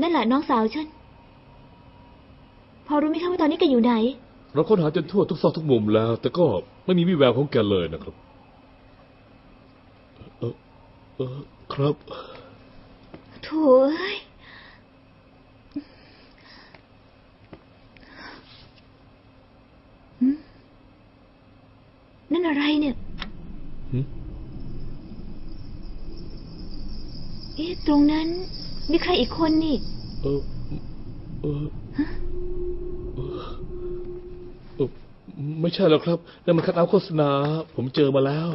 นั่นแหละน้องสาวฉัน พอรู้ไหมคะว่าตอนนี้แกอยู่ไหน เราค้นหาจนทั่วทุกซอกทุกมุมแล้ว แต่ก็ไม่มีวี่แววของแกเลยนะครับ เออเออครับโถ่เอ้ยหืมนั่นอะไรเนี่ยหืมเอ๊ะตรงนั้นมีใครอีกคนนี่ เออเออเออเออไม่ใช่แล้วครับนั่นมันคัดเอาท์โฆษณา ผมเจอมาแล้ว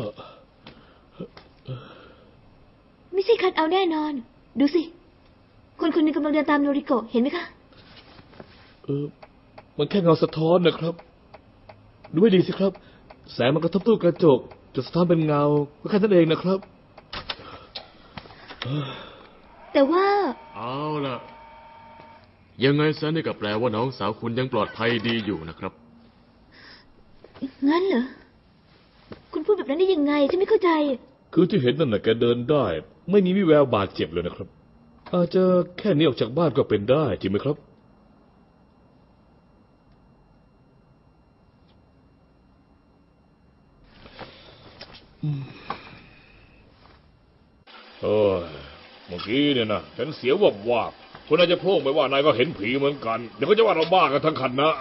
ไม่ใช่คัดเอาแน่นอน ดูสิ คนคนหนึงกำลังเดินตามโนริโกะเห็นไหมคะ เออ มันแค่เงาสะท้อนนะครับ ดูไม่ดีสิครับ แสงมันกระทบตู้กระจกจะสะท้อนเป็นเงา ก็แค่นั้นเองนะครับ แต่ว่า เอาล่ะ ยังไงซะนี่ก็แปลว่าน้องสาวคุณยังปลอดภัยดีอยู่นะครับ งั้นเหรอ คุณพูดแบบนั้นได้ยังไง ฉันไม่เข้าใจ คือที่เห็นนั่นน่ะแกเดินได้ ไม่มีวี่แววบาดเจ็บเลยนะครับ อาจจะแค่หนี้ออกจากบ้านก็เป็นได้จริงไหมครับอืมโอ้ยเมื่อกี้เนี่ยนะฉันเสียววับวาบ คุณอาจจะโพร่งไปว่านายก็เห็นผีเหมือนกัน เดี๋ยวก็จะว่าเราบ้ากันทั้งคันนะ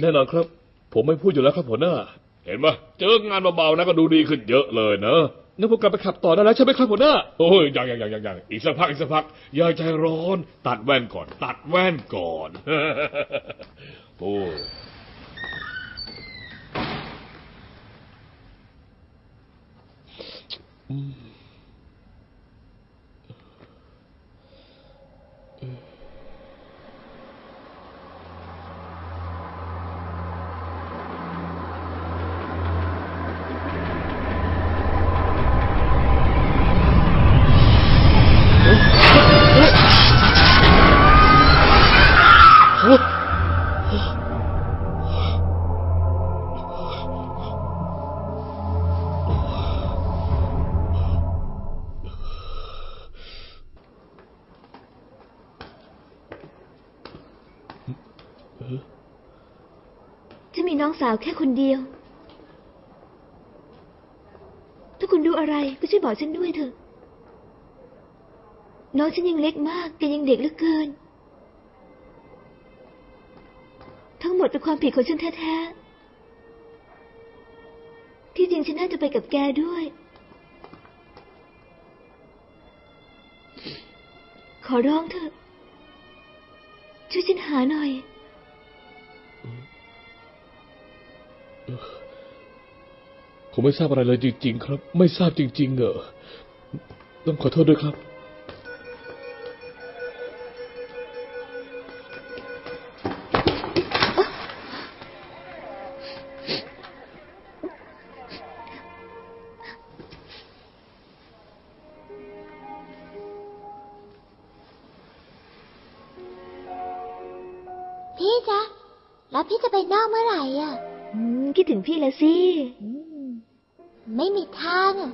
แน่นอนครับ ผมไม่พูดอยู่แล้วครับหัวหน้า เห็นไหมเจองานเบาๆนะก็ดูดีขึ้นเยอะเลยนะงั้นผมกลับไปขับต่อได้แล้วใช่ไหมครับหัวหน้าโอ้ยยังยังยังยังยังอีกสักพักอีกสักพักอย่าใจร้อน ตัดแว่นก่อน ตัดแว่นก่อน น้องสาวแค่คนเดียว ถ้าคุณรู้อะไรก็ช่วยบอกฉันด้วยเถอะ น้องฉันยังเล็กมากแกยังเด็กเหลือเกิน ทั้งหมดเป็นความผิดของฉันแท้ๆ ที่จริงฉันน่าจะไปกับแกด้วย ขอร้องเถอะ ช่วยฉันหาหน่อย ผมไม่ทราบอะไรเลยจริง ๆ ครับ ไม่ทราบจริง ๆเออต้องขอโทษด้วยครับ พี่จ๊ะ แล้วพี่จะไปนอกเมื่อไหร่อะ คิดถึงพี่แล้วสิอืมไม่มีทางอะ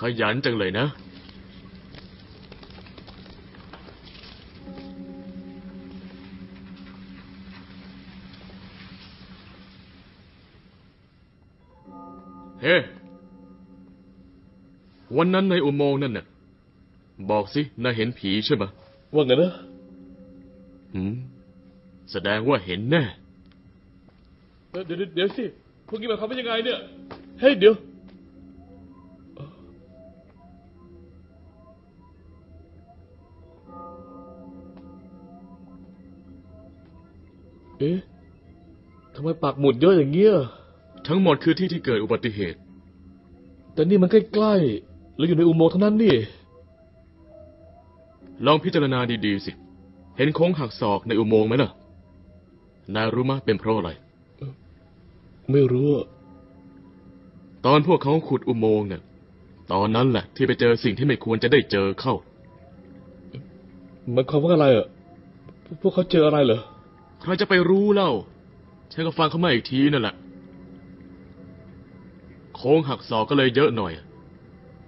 ขยันจังเลยนะ เฮ้วันนั้นในอุโมงค์นั่นน่ะ บอกสินายเห็นผีใช่ไหมะว่าไงนะหืมแสดงว่าเห็นแน่เออเดี๋ยวเดี๋ยวเดี๋ยวสิพวกนี้หมายความว่ายังไงเนี่ย เฮ้ยเดี๋ยว เอ๊ะทำไมปากหมุดเยอะอย่างเงี้ย ทั้งหมดคือที่ที่เกิดอุบัติเหตุ แต่นี่มันใกล้ๆเราอยู่ในอุโมงค์เท่านั้นนี่ ลองพิจารณาดีๆสิ เห็นโค้งหักศอกในอุโมงค์ไหมล่ะ นายรู้มะเป็นเพราะอะไร ไม่รู้อะตอนพวกเขาขุดอุโมงค์น่ะตอนนั้นแหละที่ไปเจอสิ่งที่ไม่ควรจะได้เจอเข้าหมันความว่าอะไรอะ พวกเขาเจออะไรเหรอ ใครจะไปรู้เล่า ฉันก็ฟังเขามาอีกทีนั่นแหละโค้งหักศอกก็เลยเยอะหน่อย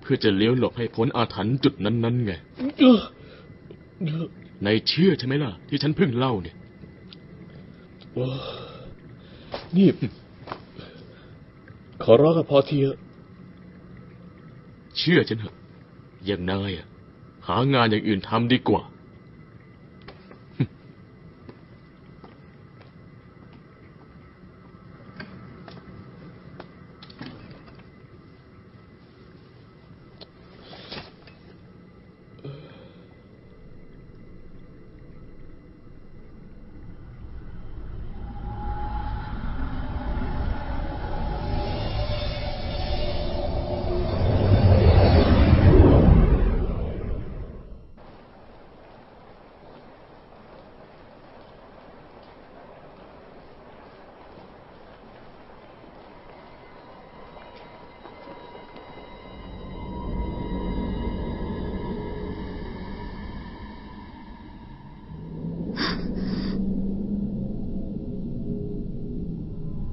เพื่อจะเลี้ยวหลบให้พ้นอาถรรพ์จุดนั้นๆไงเออเออในเชื่อใช่ไหมล่ะ ที่ฉันเพิ่งเล่าเนี่ยโอ้นี่ขอร้องกับพอทีเถอะเชื่อฉันเถอะอย่างนายอะหางานอย่างอื่นทำดีกว่า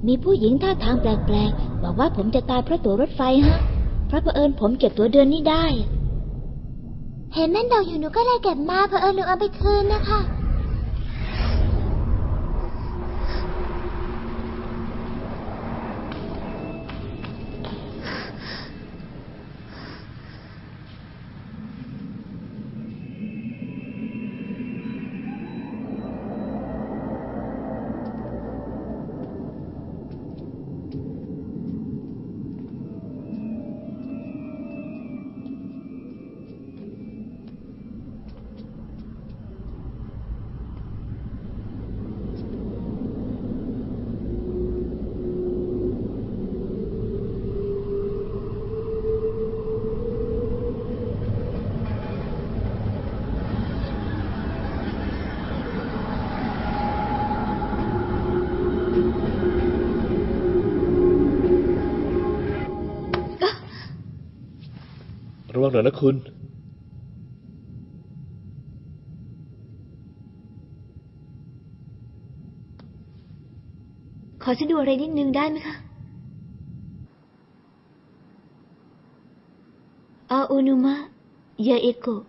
มีผู้หญิงท่าทางแปลกๆบอกว่าผมจะตายเพราะตั๋วรถไฟฮะ เพราะเผอิญผมเก็บตั๋วเดือนนี้ได้ เห็นนั่นดอกอยู่หนูก็เลยเก็บมาเผอิญหนูเอาไปคืนนะคะ ระวังหน่อยนะคุณ ขอฉันดูอะไรนิดนึงได้ไหมคะอาโอนุมะยาเอโกะ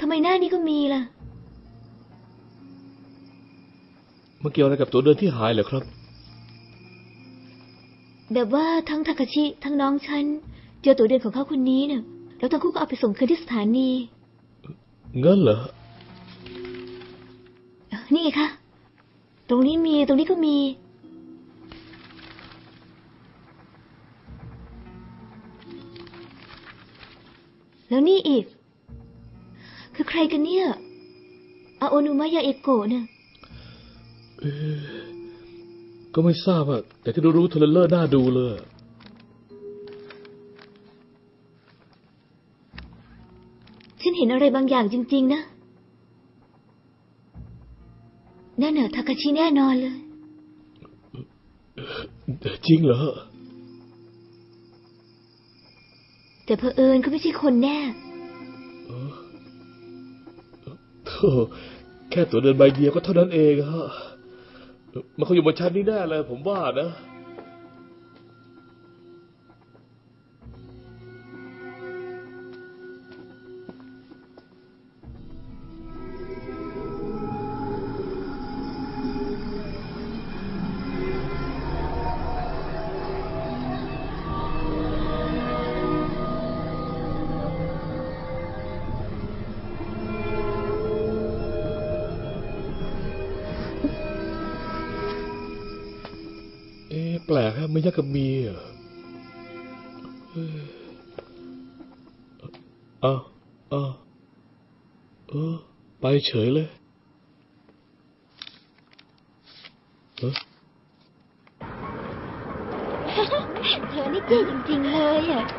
ทำไมห น้านี้ก็มีล่ะ มันเกี่ยวอะไรกับตัวเดินที่หายเหรอครับ แบบว่าทั้งทาคาชิทั้งน้องฉัน เจอตัวเดินของเขาคนนี้เนี่ยแล้วทั้งคู่ก็เอาไปส่งคืนที่สถานี เงินเหรอ นี่ไงคะ ตรงนี้มีตรงนี้ก็มี แล้วนี่อีก คือใครกันเนี่ยอาโอนุมะยาเอโกะเนี่ยก็ไม่ทราบอะแต่ที่รู้ๆเทรลเลอร์น่าดูเลยฉันเห็นอะไรบางอย่างจริง ๆ นะ นั่นน่ะทาคาชิแน่นอนเลย จริงเหรอ แต่เผอิญเขาไม่ใช่คนแน่ แค่ตัวเดินใบเดียวก็เท่านั้นเองฮะมันคงอยู่บนชั้นนี้แน่เลยผมว่านะ ไม่ยากกับเมียเอ้ยอ้าเอาเออ ไปเฉยเลยเออเธอนี่เก่งจริงๆเลยอะ